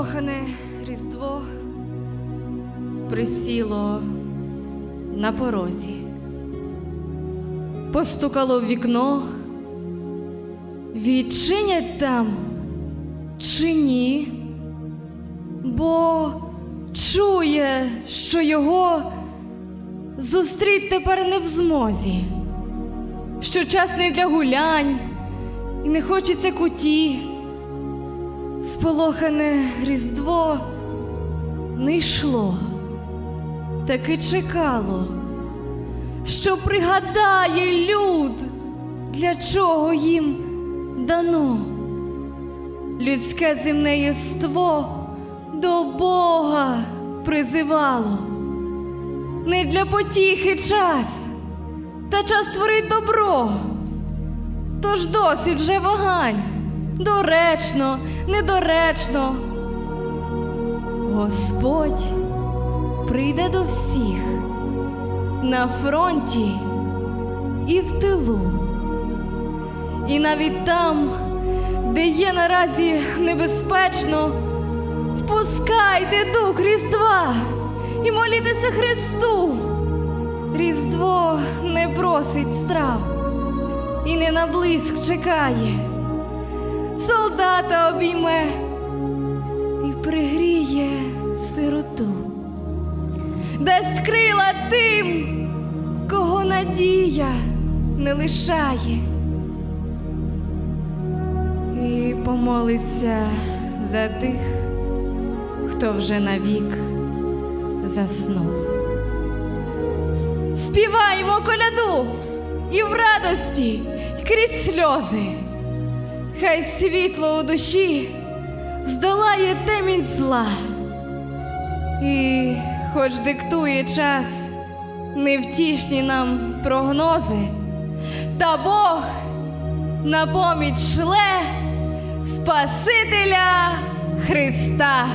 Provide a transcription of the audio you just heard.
Сполохане Різдво присіло на порозі, постукало в вікно, відчинять там чи ні, бо чує, що його зустріть тепер не в змозі, що час не для гулянь і не хочеться куті. Сполохане Різдво не йшло, таки чекало, що пригадає люд, для чого їм дано. Людське земне єство до Бога призивало. Не для потіхи час, та час творить добро. Тож досить вже вагань, доречно, недоречно. Господь прийде до всіх на фронті і в тилу. І навіть там, де є наразі небезпечно, впускайте дух Різдва і молітеся Христу. Різдво не просить страв і не на чекає, солдата обійме і пригріє сироту, дасть крила тим, кого надія не лишає, і помолиться за тих, хто вже навік заснув. Співаємо коляду і в радості, і крізь сльози. Хай світло у душі здолає темінь зла. І хоч диктує час невтішні нам прогнози, та Бог на поміч шле Спасителя Христа.